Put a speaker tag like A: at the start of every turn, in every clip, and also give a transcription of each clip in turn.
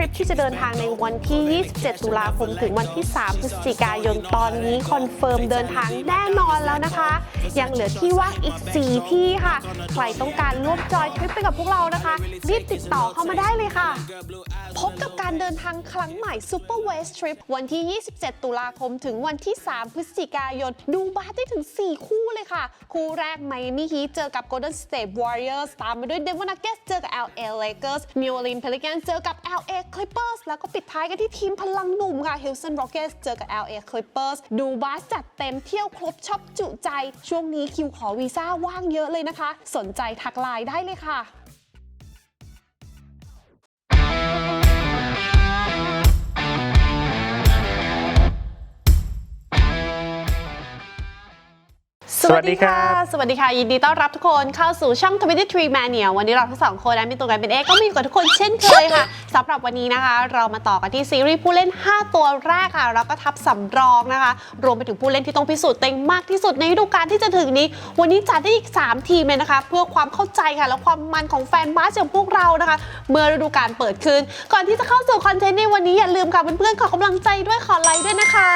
A: รับ Super West Trip ที่จะเดินทางในวันที่ 27 ตุลาคม ถึงวันที่ 3 พฤศจิกายน ตอนนี้คอนเฟิร์มเดินทางแน่นอนแล้วนะคะ ยังเหลือที่ว่างอีก 4 ที่ค่ะ ใครต้องการร่วมจอยทริปไปกับพวกเรานะคะ รีบติดต่อเข้ามาได้เลยค่ะ พบกับการเดินทางครั้งใหม่ Super West Trip วันที่ 27 ตุลาคม ถึงวันที่ 3 พฤศจิกายน ดูบาสได้ถึง 4 คู่เลยค่ะ คู่แรก Miami Heat เจอกับ Golden State Warriors ตามไปด้วย Denver Nuggets เจอกับ LA Lakers New Orleans Pelicans เจอกับ LA Clippers แล้วก็ปิดท้ายกันที่ทีมพลังหนุ่มค่ะ Houston Rockets เจอกับ LA Clippers ดูบาสจัดเต็มเที่ยวครบชอบจุใจ ช่วงนี้คิวขอวีซ่าว่างเยอะเลยนะคะ สนใจทักไลน์ได้เลยค่ะ
B: สวัสดีครับ
A: สวัสดีค่ะ ยินดีต้อนรับทุกคนเข้าสู่ช่อง23 Mania วันนี้เราทั้งสองคนและมีตัวกันเป็นเอกก็มีอยู่กับทุกคนเช่นเคยค่ะสำหรับวันนี้นะคะ เรามาต่อกันที่ซีรีส์ผู้เล่น 5 ตัวแรกค่ะ แล้วก็ทับสำรองนะคะ รวมไปถึงผู้เล่นที่ต้องพิสูจน์เต็งมากที่สุดในฤดูกาลที่จะถึงนี้ วันนี้จัดได้อีก 3 ทีมเลยนะคะ เพื่อความเข้าใจค่ะ และความมันของแฟนบาสอย่างพวกเรานะคะ เมื่อฤดูกาลเปิดขึ้น ก่อนที่จะเข้าสู่คอนเทนต์ในวันนี้อย่าลืมค่ะเพื่อนๆขอกำลังใจด้วยขอไลค์ด้วยนะคะ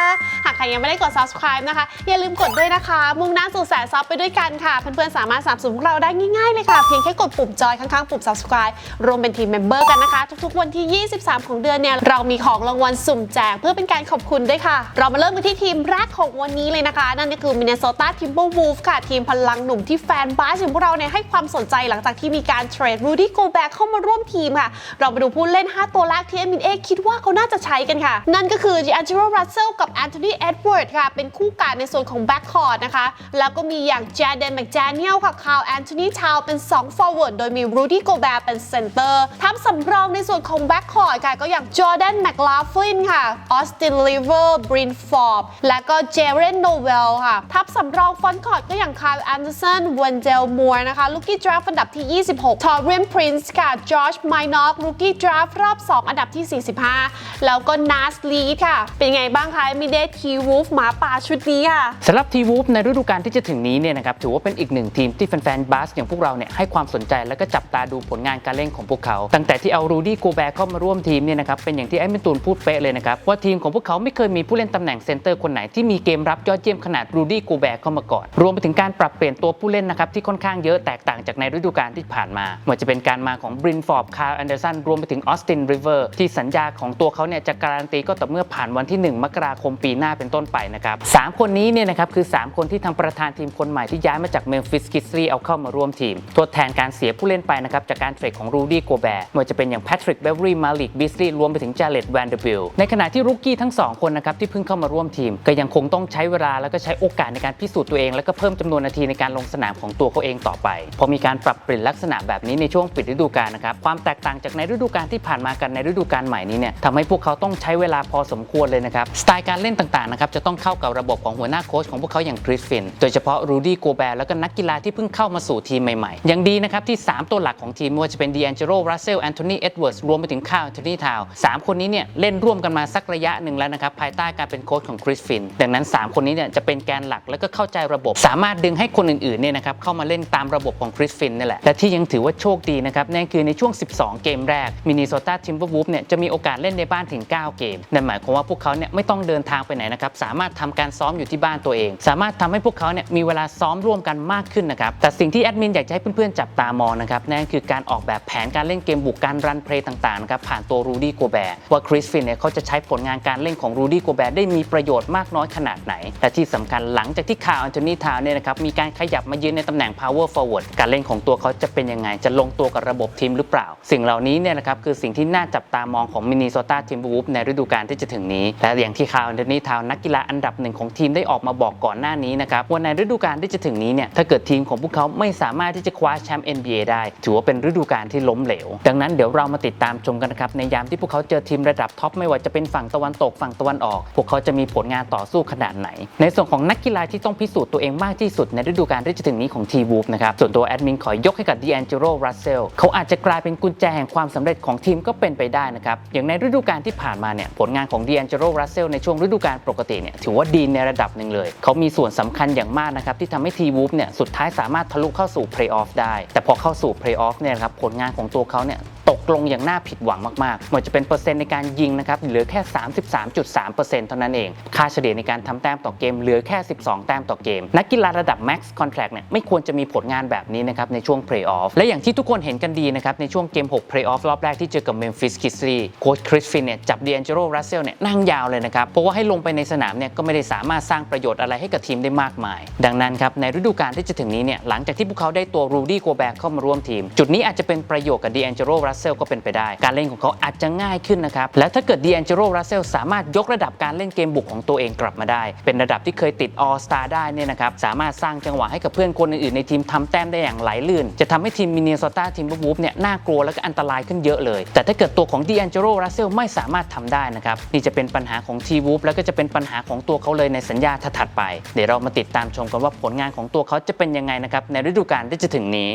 A: หากใครยังไม่ได้กด subscribe นะคะอย่าลืมกดด้วยนะคะ มุ่งหน้าสู่แสนซับไปด้วยกันค่ะ เพื่อนๆ สามารถสนับสนุนพวกเราได้ง่ายๆเลยค่ะ เพียงแค่กดปุ่มจอยข้างๆ ปุ่ม subscribe รวมเป็นทีมเมมเบอร์กันนะคะ ทุกๆ วันที่ 23 ของเดือนเนี่ย เรามีของรางวัลสุ่มแจกเพื่อเป็นการขอบคุณด้วยค่ะ เรามาเริ่มกันที่ทีมแรกของวันนี้เลยนะคะ นั่นก็คือ Minnesota Timberwolves ค่ะ ทีมพลังหนุ่มที่แฟนบาสอย่างพวกเราเนี่ยให้ความสนใจหลังจากที่มีการเทรด Rudy Gobert เข้ามาร่วมทีมค่ะ เรามาดูผู้เล่น 5 ตัวแรกที่เอมินเอคิดว่าเขาน่าจะใช้กันค่ะ นั่นก็คือ D'Angelo Russell กับ Anthony Edwards ค่ะ เป็นคู่กาดในส่วนของ backcourt นะคะ แล้วก็มีอย่างเจเดนแมกแจเนียลค่ะคาวแอนโทนีชาวเป็น2 forward โดยมีรูดี้โกแบร์เป็นเซนเตอร์ทัพสำรองในส่วนของแบ็คคอร์ดค่ะก็อย่างจอร์แดนแมคลาฟลินค่ะออสตินลิเวอร์บรินฟอร์บและก็เจเรนโนเวลค่ะ ทัพสำรองฟอนคอร์ดก็อย่างคาวแอนเดอร์สันวันเจลมัวร์นะคะลูกี้ดราฟอันดับที่ 26 ทอร์เรนพรินซ์ค่ะจอร์จไมน็อกลูกี้ดราฟรอบ 2 อันดับที่ 45 แล้วก็นาสลีค่ะ เป็นไงบ้างคะมีเดททีวูฟหมาป่าชุดนี้ค่ะ
B: สำหรับทีวูฟในฤดูกาลที่จะถึงนี้เนี่ยนะครับถือว่าเป็นอีกหนึ่งทีมที่แฟนๆบาสอย่างพวกเราเนี่ยให้ความสนใจแล้วก็จับตาดูผลงานการเล่นของพวกเขา ตั้งแต่ที่เอารูดี้โกแบร์เข้ามาร่วมทีมเนี่ยนะครับเป็นอย่างที่ไอ้เมนตูนพูดเป๊ะเลยนะครับว่าทีมของพวกเขาไม่เคยมีผู้เล่นตำแหน่งเซนเตอร์คนไหนที่มีเกมรับยอดเยี่ยมขนาดรูดี้โกแบร์เข้ามาก่อน รวมไปถึงการปรับเปลี่ยนตัวผู้เล่นนะครับที่ค่อนข้างเยอะแตกต่างจากในฤดูกาลที่ผ่านมาไม่ว่าจะเป็นการมาของบรินฟอร์บคาร์แอนเดอร์สันรวมไปถึงออสตินริเวอร์ที่สัญญาของตัวเขาเนี่ยจะการันตีก็ต่อเมื่อผ่านวันที่ 1 มกราคมปีหน้าเป็นต้นไปนะครับสามคนนี้เนี่ยนะครับคือ 3 คนที่ทางประธานทีมคนใหม่ที่ย้ายมาจากเมลฟิสกิสลีเอาเข้ามาร่วมทีม ทดแทนการเสียผู้เล่นไปนะครับจากการเทรดของรูดี้โกแบร์ไม่ว่าจะเป็นอย่างแพทริกเบเวอรี่มาลิกบิสลีย์รวมไปถึงจาเลตแวนเดอร์บิลในขณะที่รุกกี้ทั้ง 2 คนนะครับที่เพิ่งเข้ามาร่วมทีม ก็ยังคงต้องใช้เวลาแล้วก็ใช้โอกาสในการพิสูจน์ตัวเอง แล้วก็เพิ่มจำนวนนาทีในการลงสนามของตัวเขาเองต่อไป พอมีการปรับเปลี่ยนลักษณะแบบนี้ในช่วงปิดฤดูกาลนะครับความแตกต่างจากในฤดูกาลที่ผ่านมากันในฤดูกาลใหม่นี้เนี่ยทำให้พวกเขาต้องใช้เวลาพอสมควรเลยนะครับสไตล์การเล่นต่างๆนะครับจะต้องเข้ากับระบบของหัวหน้าโค้ชของพวกเขาอย่างคริสฟินโดยเฉพาะรูดี้โกแบร์แล้วก็นักกีฬาที่เพิ่งเข้ามาสู่ทีมใหม่ๆ อยังดีนะครับที่ 3 ตัวหลักของทีมไม่ว่าจะเป็นดีแอนเจโรรัสเซลแอนโทนีเอ็ดเวิร์ดรวมไปถึงคาร์ลแอนโทนีทาวสามคนนี้เนี่ยเล่นร่วมกันมาสักระยะหนึ่งแล้วนะครับภายใต้การเป็นโค้ชของคริสฟินดังนั้น 3 คนนี้เนี่ยจะเป็นแกนหลักแล้วก็เข้าใจระบบ สามารถดึงให้คนอื่นๆเนี่ยนะครับเข้ามาเล่นตามระบบของคริสฟินนี่แหละและที่ยังถือว่าโชคดีนะครับนั่นคือในช่วง 12 เกมแรกมินนิโซตาทิมเบอร์วูฟเนี่ยจะมีโอกาสเล่นในบ้านถึง 9 เกมนั่นหมายความว่าพวกเขาเนี่ยไม่ต้องเดินทางไปไหนนะครับสามารถทำการซ้อมอยู่ที่บ้านตัวเอง สามารถทำให้พวกเขาเนี่ยมีเวลาซ้อมร่วมกันมากขึ้นนะครับแต่สิ่งที่แอดมินอยากจะให้เพื่อนๆจับตามองนะครับนั่นคือการออกแบบแผนการเล่นเกมบุกการรันเพลย์ต่างๆนะครับผ่านตัวรูดี้โกแบร์ว่าคริสฟินเนี่ยเขาจะใช้ผลงานการเล่นของรูดี้โกแบร์ได้มีประโยชน์มากน้อยขนาดไหน และที่สำคัญหลังจากที่คาร์ลแอนโทนีทาวเนี่ยนะครับมีการขยับมายืนในตำแหน่ง power forward การเล่นของตัวเขาจะเป็นยังไง จะลงตัวกับระบบทีมหรือเปล่า สิ่งเหล่านี้เนี่ยนะครับคือสิ่งที่น่าจับตามองของมินนิโซตาทิมบูฟในฤดูกาลที่จะถึงนี้และอย่างที่คาร์ลแอนโทนีทาวนักกีฬาอันดับหนึ่งของทีมได้ออกมาบอกก่อนหน้านี้นะครับว่าในฤดูกาลที่จะถึงนี้เนี่ยถ้าเกิดทีมของพวกเขาไม่สามารถที่จะคว้าแชมป์ NBA ได้ ถือว่าเป็นฤดูกาลที่ล้มเหลว ดังนั้นเดี๋ยวเรามาติดตามชมกันนะครับ ในยามที่พวกเขาเจอทีมระดับท็อปไม่ว่าจะเป็นฝั่งตะวันตกฝั่งตะวันออก พวกเขาจะมีผลงานต่อสู้ขนาดไหน ในส่วนของนักกีฬาที่ต้องพิสูจน์ตัวเองมากที่สุดในฤดูกาลที่จะถึงนี้ของทีวูฟนะครับส่วนตัวแอดมินขอยกให้กับดีแอนเจโรรัสเซลเขาอาจจะกลายเป็นกุญแจแห่งความสำเร็จของทีมก็เป็นไปได้นะครับอย่างในฤดูกาลที่ผ่านมาเนี่ยผลงานของดีแอนเจโรรัสเซลในช่วงฤดูกาลปกติเนี่ยถือว่าดีในระดับหนึ่งเลย เขามีส่วนสำคัญอย่างมากนะครับที่ทำให้ทีวูฟเนี่ยสุดท้ายสามารถทะลุเข้าสู่เพลย์ออฟได้ แต่พอเข้าสู่เพลย์ออฟเนี่ยครับผลงานของตัวเขาเนี่ย ตกลงอย่างน่าผิดหวังมากๆไม่ว่าจะเป็นเปอร์เซ็นต์ในการยิงนะครับเหลือแค่ 33.3%เท่านั้นเอง ค่าเฉลี่ยในการทำแต้มต่อเกมเหลือแค่ 12 แต้มต่อเกม นักกีฬาระดับ Max Contract เนี่ยไม่ควรจะมีผลงานแบบนี้นะครับในช่วง Playoff และอย่างที่ทุกคนเห็นกันดีนะครับในช่วงเกม6 Playoff รอบแรกที่เจอกับ Memphis Grizzlies โค้ชคริสฟินเนี่ยจับ D'Angelo Russell เนี่ยนั่งยาวเลยนะครับเพราะว่าให้ลงไปในสนามเนี่ยก็ไม่ได้สามารถสร้างประโยชน์อะไรให้กับทีมได้มากมาย ดังนั้นครับในฤดูกาลที่จะถึงนี้เนี่ยหลังจากที่พวกเขาได้ตัวรูดี้โกแบกเข้ามาร่วมทีม จุดนี้อาจจะเป็นประโยชน์กับ D'Angelo Russell ก็เป็นไปได้ การเล่นของเขาอาจจะง่ายขึ้นนะครับ และถ้าเกิด D'Angelo Russell สามารถยกระดับการเล่นเกมบุกของตัวเองกลับมาได้ เป็นระดับที่เคยติด All Star ได้เนี่ยนะครับ สามารถสร้างจังหวะให้กับเพื่อนคนอื่นๆในทีมทำแต้มได้อย่างไหลลื่น จะทำให้ทีมมิน n โซตาทีมบูฟเนี่ยน่ากลัวและก็อันตรายขึ้นเยอะเลย แต่ถ้าเกิดตัวของ D'Angelo Russell ไม่สามารถทำได้นะครับนี่จะเป็นปัญหาของทีวูฟแล้วก็จะเป็นปัญหาของตัวเขาเลยในสัญญาถัดไป เดี๋ยวเรามาติดตามชมกันว่าผลงานของตัวเขาจะเป็นยังไงนะครับในฤดูกาลที่จะถึงนี้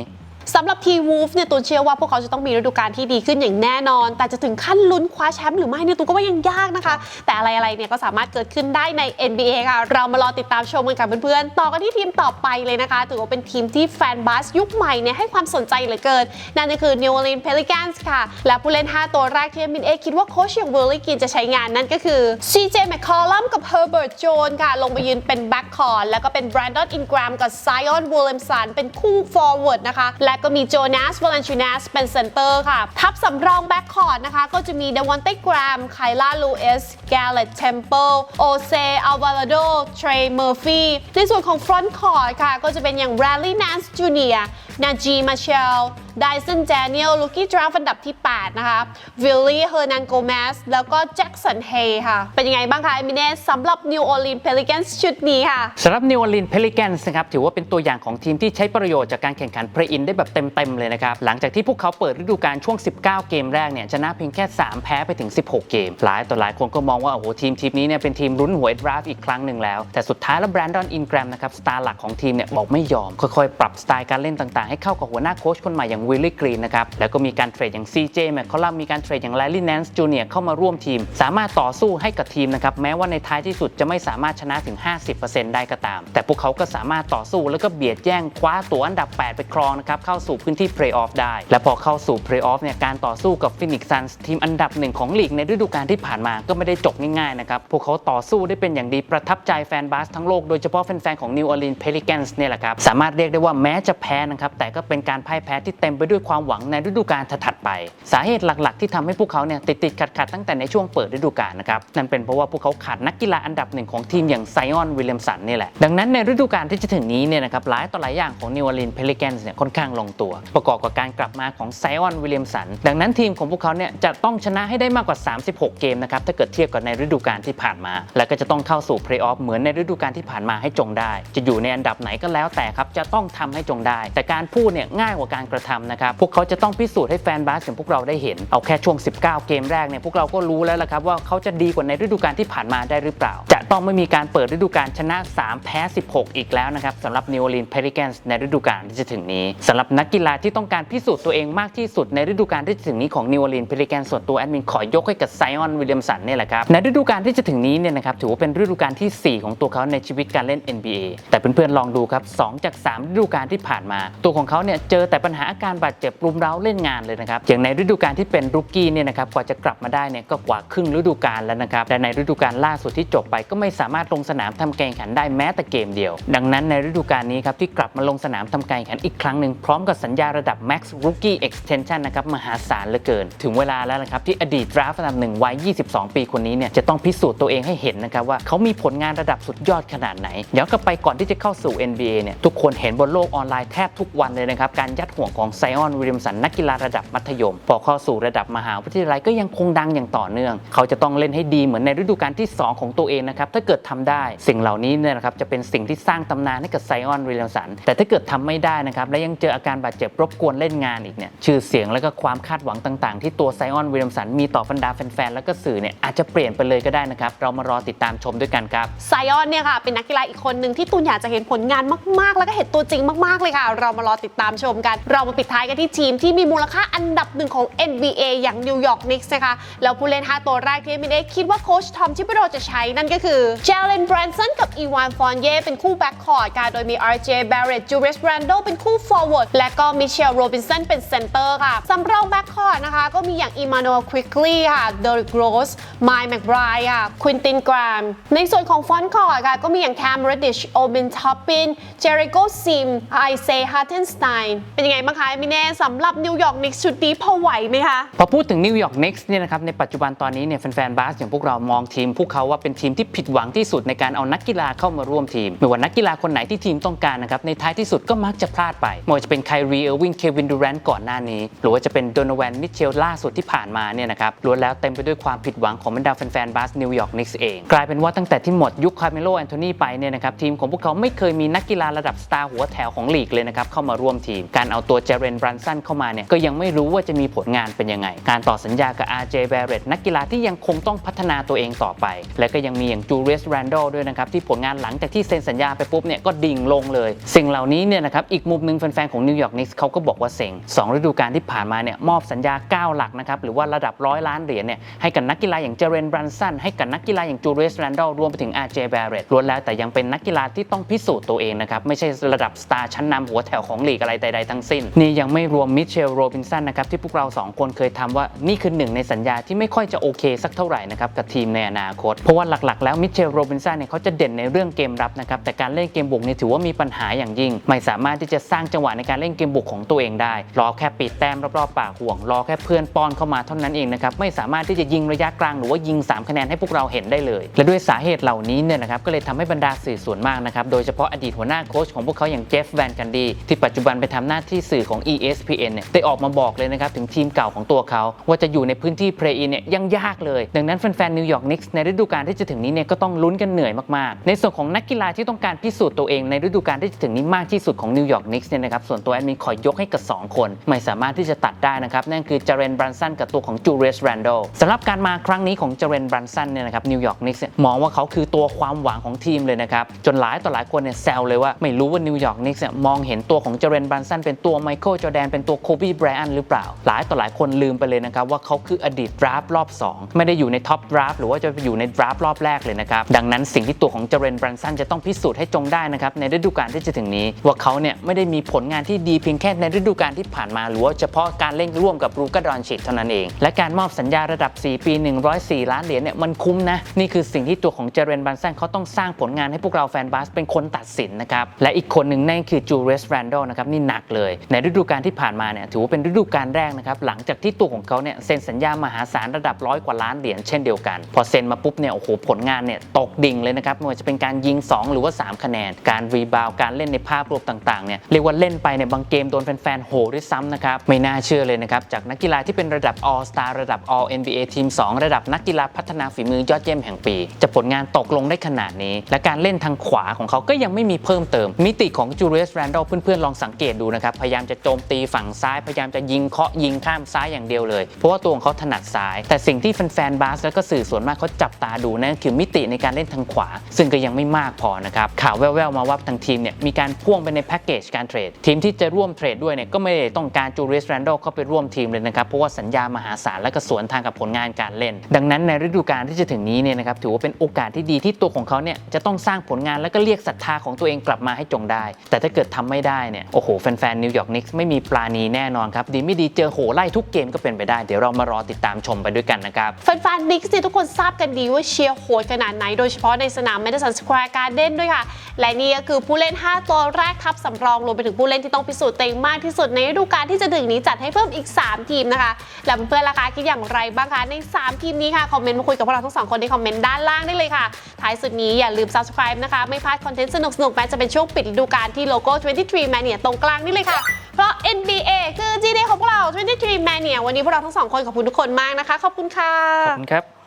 A: สำหรับทีวูฟเนี่ยตูนเชื่อว่าพวกเขาจะต้องมีฤดูกาลที่ดีขึ้นอย่างแน่นอน แต่จะถึงขั้นลุ้นคว้าแชมป์หรือไม่เนี่ยตูนก็ว่ายังยากนะคะ แต่อะไรๆเนี่ยก็สามารถเกิดขึ้นได้ใน NBA ค่ะ เรามารอติดตามชมกันกับเพื่อนๆ ต่อกันที่ทีมต่อไปเลยนะคะถือว่าเป็นทีมที่แฟนบาสยุคใหม่เนี่ยให้ความสนใจเหลือเกิน นั่นก็คือ New Orleans Pelicans ค่ะ และผู้เล่น 5 ตัวแรกที่มินเอคิดว่าโค้ชอย่าง Willie Green จะใช้งานนั่นก็คือ CJ McCollum กับ Herbert Jones ค่ะ ลงไปยืนเป็นแบ็คคอร์แล้วก็เป็น Brandon Ingram กับ Zion Williamson เป็นคู่ forward นะคะและก็มีโจนาสวอลันชูนัสเป็นเซนเตอร์ค่ะ ทับสำรองแบ็คคอร์ดนะคะ ก็จะมีเดวอนเต้แกรมไคล่าลูเอสแกลเลตเทมเปิลโอเซอัลวาลโดเทรย์เมอร์ฟี่ในส่วนของฟรอนต์คอร์ดค่ะ ก็จะเป็นอย่างแรลลี่นันส์จูเนีย Bradley Nance Jr. Najee Marshall Dyson Daniel Rookie Draft อันดับที่ 8 นะคะ Willie Hernan Gomez แล้วก็ Jackson Hay ค่ะ เป็นยังไงบ้างคะเอมิเนสสำหรับ New Orleans Pelicans ชุดนี้ค่ะ
B: สำหรับ New Orleans Pelicans นะครับถือว่าเป็นตัวอย่างของทีมที่ใช้ประโยชน์จากการแข่งขัน Play-in ได้แบบเต็มๆเลยนะครับ หลังจากที่พวกเขาเปิดฤดูกาลช่วง 19 เกมแรกเนี่ยชนะเพียงแค่ 3 แพ้ไปถึง 16 เกม หลายต่อหลายคนก็มองว่าโอ้โหทีมทีมนี้เนี่ยเป็นทีมลุ้นหวยดราฟต์อีกครั้งหนึ่งแล้วแต่สุดท้ายแล้ว Brandon Ingram นะครับสตาร์หลักของทีมเนี่ยบอกไม่ยอมค่อยๆปรับสไตล์การเล่นต่างให้เข้ากับหัวหน้าโค้ชคนใหม่อย่าง Willie Green นะครับ แล้วก็มีการเทรดอย่าง CJ McCollum มีการเทรดอย่าง Larry Nance Jr. เนียเข้ามาร่วมทีม สามารถต่อสู้ให้กับทีมนะครับ แม้ว่าในท้ายที่สุดจะไม่สามารถชนะถึง 50%ได้ก็ตาม แต่พวกเขาก็สามารถต่อสู้แล้วก็เบียดแย่งคว้าตัวอันดับ 8 ไปครองนะครับเข้าสู่พื้นที่เพลย์ออฟได้ และพอเข้าสู่เพลย์ออฟเนี่ยการต่อสู้กับฟินิกซ์ซันส์ทีมอันดับหนึ่งของลีกในฤดูกาลที่ผ่านมาก็ไม่ได้จบง่ายๆนะครับพวกเขาต่อสู้ได้เป็นอย่างดีประทับใจแฟนบาสทั้งโลกโดยเฉพาะแฟนๆของ New Orleans Pelicans เนี่ยแหละครับสามารถเรียกได้ว่าแม้จะแพ้นะครับแต่ก็เป็นการพ่ายแพ้ที่เต็มไปด้วยความหวังในฤดูกาลถัดๆไป สาเหตุหลักๆ ที่ทำให้พวกเขาเนี่ยติดติดขัดขัดๆตั้งแต่ในช่วงเปิดฤดูกาลนะครับนั่นเป็นเพราะว่าพวกเขาขาดนักกีฬาอันดับหนึ่งของทีมอย่างไซออนวิลเลียมสันนี่แหละดังนั้นในฤดูกาลที่จะถึงนี้เนี่ยนะครับหลายต่อหลายอย่างของ New Orleans Pelicans เนี่ยค่อนข้างลงตัว ประกอบกับการกลับมาของไซออนวิลเลียมสันดังนั้นทีมของพวกเขาเนี่ยจะต้องชนะให้ได้มากกว่า 36 เกมนะครับถ้าเกิดเทียบกับในฤดูกาลที่ผ่านมา และก็จะต้องเข้าสู่เพลย์ออฟเหมือนในฤดูกาลที่ผ่านมาให้จงได้ จะอยู่ในอันดับไหนก็แล้วแต่ครับจะต้องทำให้จงได้ แต่การพูดเนี่ยง่ายกว่าการกระทำนะครับ พวกเขาจะต้องพิสูจน์ให้แฟนบาสอย่างพวกเราได้เห็น เอาแค่ช่วง 19 เกมแรกเนี่ยพวกเราก็รู้แล้วล่ะครับว่าเขาจะดีกว่าในฤดูกาลที่ผ่านมาได้หรือเปล่า จะต้องไม่มีการเปิดฤดูกาลชนะ 3 แพ้ 16 อีกแล้วนะครับสำหรับ New Orleans Pelicans ในฤดูกาลที่จะถึงนี้สำหรับนักกีฬาที่ต้องการพิสูจน์ตัวเองมากที่สุดในฤดูกาลที่จะถึงนี้ของ New Orleans Pelicans ส่วนตัวแอดมินขอยกให้กับไซออนวิลเลียมสันเนี่ยแหละครับในฤดูกาลที่จะถึงนี้เนี่ยนะครับถือว่าเป็นฤดูกาลที่ 4 ของตัวเขาในชีวิตการเล่น NBA แต่เพื่อนๆลองดูครับสองจาก3ฤดูกาลที่ผ่านมาตัวของเขาเนี่ยเจอแต่ปัญหาอาการบาดเจ็บรุมเร้าเล่นงานเลยนะครับอย่างในฤดูกาลที่เป็นรุกกี้เนี่ยนะครับกว่าจะกลับมาได้เนี่ยก็กว่าครึ่งฤดูกาลแล้วนะครับและในฤดูกาลล่าสุดที่จบไปก็ไม่สามารถลงสนามทำการแข่งขันได้แม้แต่เกมเดียว ดังนั้นในฤดูกาลนี้ครับที่กลับมาลงสนามทำการแข่งขันอีกครั้งหนึ่งพร้อมกับสัญญาระดับ Max Rookie Extension นะครับมหาศาลเหลือเกิน ถึงเวลาแล้วนะครับที่อดีตดราฟต์อันดับหนึ่งวัย 22 ปีคนนี้เนี่ยจะต้องพิสูจน์ตัวเองให้เห็นนะครับว่าเขามีผลงานระดับสุดยอดขนาดไหนย้อนกลับไปก่อนที่จะเข้าสู่ NBA เนี่ยทุกคนเห็นบนโลกออนไลน์แทบทุกวันเลยนะครับ การยัดห่วงของไซออนวิลเลียมสันนักกีฬาระดับมัธยม พอเข้าสู่ระดับมหาวิทยาลัยก็ยังคงดังอย่างต่อเนื่อง เขาจะต้องเล่นให้ดีเหมือนในฤดูกาลที่ 2 ของตัวเองนะครับถ้าเกิดทำได้ สิ่งเหล่านี้เนี่ยนะครับจะเป็นสิ่งที่สร้างตำนานให้กับไซออนวิลเลียมสันแต่ถ้าเกิดทำไม่ได้นะครับและยังเจออาการบาดเจ็บรบกวนเล่นงานอีกเนี่ยชื่อเสียงและก็ความคาดหวังต่างๆ ที่ตัวไซออนวิลเลียมสันมีต่อบรรดาแฟนๆแล้วก็สื่อเนี่ยอาจจะเปลี่ยนไปเลยก็ได้นะครับเรามารอติดตามชมด้วยกันครับ
A: ไซออนเนี่ยค่ะเป็นนักกีฬาอีกคนหนึ่งที่ตูนอยากจะเห็นผลงานมากๆ แล้วก็เห็นตัวจริงมากๆเลยค่ะ เรามารอรอติดตามชมกัน เรามาปิดท้ายกันที่ทีมที่มีมูลค่าอันดับหนึ่งของ NBA อย่างนิวยอร์กนิกส์นะคะ แล้วผู้เล่น 5 ตัวแรกที่ NBA คิดว่าโค้ชทอมชิปโรจะใช้นั่นก็คือเจเลนแบรนสันกับอีวานฟอนเย่เป็นคู่แบ็คคอร์ดค่ะโดยมี RJ Barrett Julius Randle เป็นคู่ forward และก็มิเชลโรบินสันเป็นเซนเตอร์ค่ะสำรองแบ็คคอร์ดนะคะ ก็มีอย่างอีมานูเอลควิกลี่ค่ะเดริกโรสไมล์แมคไบรค่ะควินตินกรามในส่วนของฟอนคอร์ดค่ะก็มีอย่างแคมเรดิชโอเบนท็อปปินเจริโกซิมไอเซฮาร์เทนสไตน์เป็นยังไงบ้างคะมิเน่สำหรับนิวยอร์กนิกส์ชุดนี้พอไหวไหมคะ
B: พอพูดถึงนิวยอร์กน็กซ์เนี่ยนะครับในปัจจุบันตอนนี้เนี่ยแฟนๆบาสอย่างพวกเรามองทีม พวกเขาว่าเป็นทีมที่ผิดหวังที่สุดในการเอานักกีฬาเข้ามาร่วมทีม ไม่ว่านักกีฬาคนไหนที่ทีมต้องการนะครับในท้ายที่สุดก็มักจะพลาดไปไม่ว่าจะเป็นไครีเออร์วิงเควินดูแรนต์ก่อนหน้านี้ หรือว่าจะเป็นโดนแวนมิเชลล่าสุดที่ผ่านมาเนี่ยนะครับล้วนแล้วเต็มไปด้วยความผิดหวังของบรรดาแฟนๆบาสนิวยอร์กนิกส์เอง กลายเป็นว่าตั้งแต่ที่หมดยุคคาร์เมโลแอนโทนีไปเนี่ยนะครับทีมของพวกเขาไม่เคยมีนักกีฬาระดับสตาร์หัวแถวของลีกเลยนะครับเข้ามาร่วมทีม การเอาตัวเจเรนบรันสันเข้ามาเนี่ยก็ยังไม่รู้ว่าจะมีผลงานเป็นยังไง การต่อสัญญากับ RJ Barrett นักกีฬาที่ยังคงต้องพัฒนาตัวเองต่อไป และก็ยังมีอย่างจูเลียสแรนดอลด้วยนะครับที่ผลงานหลังจากที่เซ็นสัญญาไปปุ๊บเนี่ยก็ดิ่งลงเลย สิ่งเหล่านี้เนี่ยนะครับอีกมุมหนึ่งแฟนๆของนิวยอร์กนิกส์เขาก็บอกว่าเซ็งสองฤดูกาลที่ผ่านมาเนี่ยมอบสัญญา 9 หลักนะครับหรือว่าระดับร้อยล้านเหรียญเนี่ยให้กับนักกีฬาอย่างเจเรนบรันสันให้กับนักกีฬาอย่างจูเลียสแรนดอลรวมไปถึง RJ Barrett ล้วนแล้วแต่ยังเป็นนักกีฬาที่ต้องพิสูจน์ตัวเองนะครับไม่ใช่ระดับสตาร์ชั้นนำหัวแถวของลีกอะไรใดๆทั้งสิ้น นี่ยังไม่รวมมิเชลโรบินสันนะครับที่พวกเราสองคนเคยทำว่านี่คือหนึ่งในสัญญาที่ไม่ค่อยจะโอเคสักเท่าไหร่นะครับกับทีมในอนาคต เพราะว่าหลักๆแล้วมิเชลโรบินสันเนี่ยเขาจะเด่นในเรื่องเกมรับนะครับแต่การเล่นเกมบุกเนี่ยถือว่ามีปัญหาอย่างยิ่ง ไม่สามารถที่จะสร้างจังหวะในการเล่นเกมบุกของตัวเองได้ รอแค่ปิดแต้มรอบๆปากห่วง รอแค่เพื่อนป้อนเข้ามาเท่านั้นเองนะครับไม่สามารถที่จะยิงระยะกลางหรือว่ายิง 3 คะแนนให้พวกเราเห็นได้เลย และด้วยสาเหตุเหล่านี้เนี่ยนะครับก็เลยทำให้บรรดาสื่อส่วนมากนะครับโดยเฉพาะอดีตหัวหน้าโค้ชของพวกเขาอย่างเจฟแวนกันดีที่ปัจจุบันไปทำหน้าที่สื่อของ ESPN เนี่ยได้ออกมาบอกเลยนะครับ ถึงทีมเก่าของตัวเขา ว่าจะอยู่ในพื้นที่เพลย์อินเนี่ยยังยากเลย ดังนั้นแฟนๆนิวยอร์กนิกส์ในฤดูกาลที่จะถึงนี้เนี่ยก็ต้องลุ้นกันเหนื่อยมากๆ ในส่วนของนักกีฬาที่ต้องการพิสูจน์ตัวเองในฤดูกาลที่จะถึงนี้มากที่สุดของนิวยอร์กนิกส์เนี่ยนะครับส่วนตัวแอดมินขอยกให้กับ 2 คน ไม่สามารถที่จะตัดได้นะครับนั่นคือจาเรนบรันสันกับตัวของจูเลียสแรนดอลสำหรับการมาครั้งนี้ของจาเรนบรันสันเนี่ยนะครับนิวยอร์กนิกส์มองว่าเขาคือตัวความหวังของทีมเลยนะครับจนหลายต่อหลายคนเนี่ยแซวเลยว่าไม่รู้ว่านิวยอร์กนิกส์มองเห็นตัวของจเรนบันสันเป็นตัวไมเคิลจอแดนเป็นตัวโคบีไบรอันหรือเปล่า หลายต่อหลายคนลืมไปเลยนะครับว่าเขาคืออดีตดราฟรอบ 2 ไม่ได้อยู่ในท็อปดราฟหรือว่าจะอยู่ในดราฟรอบแรกเลยนะครับ ดังนั้นสิ่งที่ตัวของเจเรนบันสันจะต้องพิสูจน์ให้จงได้นะครับในฤดูกาลที่จะถึงนี้ ว่าเขาเนี่ยไม่ได้มีผลงานที่ดีเพียงแค่ในฤดูกาลที่ผ่านมา หรือว่าเฉพาะการเล่นร่วมกับรูกาดอนชิตเท่านั้นเอง และการมอบสัญญาระดับ 4 ปี 104 ล้านเหรียญเนี่ยมันคุ้มนะนี่คือสิ่งที่ตัวของเจเรนบันสันเขาต้องสร้างผลงานให้พวกเราแฟนบาสเป็นคนตัดสินนะครับและอีกคนหนึ่งนั่นคือจูเรสแรนดอลนะครับนี่หนักเลย ในฤดูกาลที่ผ่านมาเนี่ยถือว่าเป็นฤดูกาลแรกนะครับหลังจากที่ตัวของเขาเนี่ยเซ็นสัญญามหาศาลระดับร้อยกว่าล้านเหรียญเช่นเดียวกัน พอเซ็นมาปุ๊บเนี่ยโอ้โหผลงานเนี่ยตกดิ่งเลยนะครับไม่ว่าจะเป็นการยิง 2 หรือว่า 3 คะแนน การรีบาวการเล่นในภาพรวมต่างๆเนี่ยเรียกว่าเล่นไปเนี่ยบางเกมโดนแฟนๆโหด้วยซ้ำนะครับไม่น่าเชื่อเลยนะครับจากนักกีฬาที่เป็นระดับ All Star ระดับ All NBA ทีม 2 ระดับนักกีฬาพัฒนาฝีมือยอดเยี่ยมแห่งปี จะผลงานตกลงได้ขนาดนี้ และการเล่นทางขวาของเขาก็ยังไม่มีเพิ่มเติม มิติของจูเลียสแรนดอลเพื่อนๆลองสังเกตดูนะครับ พยายามจะโจมตีฝั่งซ้าย พยายามจะยิงเคาะยิงข้ามซ้ายอย่างเดียวเลย เพราะว่าตัวของเขาถนัดซ้าย แต่สิ่งที่แฟนๆบาสแล้วก็สื่อส่วนมากเขาจับตาดูนั่นคือมิติในการเล่นทางขวา ซึ่งก็ยังไม่มากพอนะครับ ข่าวแว่วๆมาว่าทางทีมเนี่ยมีการพ่วงไปในแพ็กเกจการเทรด ทีมที่จะร่วมเทรดด้วยเนี่ยก็ไม่ได้ต้องการจูเลียสแรนดอลเข้าไปร่วมทีมเลยนะครับ เพราะว่าสัญญามหาศาลและก็สวนทางกับผลงานการเล่น ดังนั้นในฤดูกาลที่จะถึงนี้เนี่ยนะครับถือว่าเป็นโอกาสที่ดีที่ตัวของเขาเนี่ยจะต้องสร้างผลงานแล้วก็เรียกศรัทธาของตัวเองกลับมาให้จงได้ แต่ถ้าเกิดทำไม่ได้เนี่ยโอ้โหแฟนๆนิวยอร์กนิกส์ไม่มีปลาณีแน่นอนครับดีไม่ดีเจอโหไล่ทุกเกมก็เป็นไปได้ เดี๋ยวเรามารอติดตามชมไปด้วยกันนะครับ
A: แฟนๆนิกส์เนี่ยทุกคนทราบกันดีว่าเชียร์โหดขนาดไหนโดยเฉพาะในสนาม Madison Square Garden ด้วยค่ะ และนี่ก็คือผู้เล่น 5 ตัวแรกทับสำรองรวมไปถึงผู้เล่นที่ต้องพิสูจน์ตัวเองมากที่สุดในฤดูกาลที่จะถึงนี้จัดให้เพิ่มอีก 3 ทีมนะคะแล้วเพื่อนๆล่ะคะคิดอย่างไรบ้างคะใน 3 ทีมนี้ค่ะคอมเมนต์มาคุยกับพวกเราทั้งสองคนในคอมเมนต์ด้านล่างได้เลยค่ะท้ายสุดนี้อย่าลืม subscribe นะคะไม่พลาดคอนเทนต์สนุกๆแม้จะเป็นช่วงปิดฤดูกาลที่โลโก้ 23 Mania ตรงกลางนี่เลยค่ะ เพราะ NBA คือ GD ของพวกเรา23 Mania วันนี้พวกเราทั้งสองคนขอบคุณทุกคนมากนะคะ ขอบคุณค่ะ
B: ขอบคุณครับ